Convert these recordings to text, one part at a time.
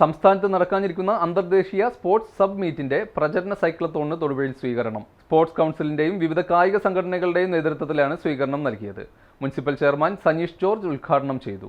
സംസ്ഥാനത്ത് നടക്കാനിരിക്കുന്ന അന്തർദേശീയ സ്പോർട്സ് സബ് മീറ്റിന്റെ പ്രചരണ സൈക്ലത്തോണിന് തൊടുപുഴയിൽ സ്വീകരണം. സ്പോർട്സ് കൗൺസിലിന്റെയും വിവിധ കായിക സംഘടനകളുടെയും നേതൃത്വത്തിലാണ് സ്വീകരണം നൽകിയത്. മുനിസിപ്പൽ ചെയർമാൻ സനീഷ് ജോർജ് ഉദ്ഘാടനം ചെയ്തു.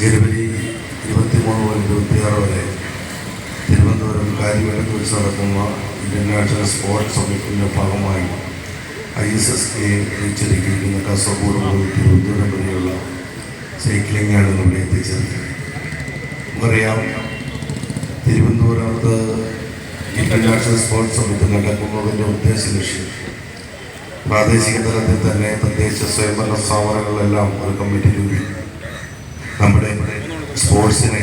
ജനുവരി ഇരുപത്തിമൂന്ന് മുതൽ ഇരുപത്തിയാറ് വരെ തിരുവനന്തപുരം കാര്യവേലത്ത് വെച്ച് നടക്കുന്ന ഇന്റർനാഷണൽ സ്പോർട്സ് സമ്മിറ്റിന്റെ ഭാഗമായി ഐ എസ് എസ് കെ വിളിച്ചൊരുക്കിയിരിക്കുന്ന കാസർഗോഡ് മുതൽ തിരുവനന്തപുരം വരെയുള്ള സൈക്ലിംഗാണ് നമ്മളെ എത്തിച്ചേർന്നത്. നമുക്കറിയാം തിരുവനന്തപുരത്ത് ഇന്റർനാഷണൽ സ്പോർട്സ് സമിതി നടക്കുന്നതിന്റെ ഉദ്ദേശ ലക്ഷ്യം പ്രാദേശിക തലത്തിൽ തന്നെ തദ്ദേശ സ്വയംഭരണ സ്ഥാപനങ്ങളെല്ലാം ഒരു കമ്മിറ്റി രൂപീകരിക്കും. നമ്മുടെ സ്പോർട്സിനെ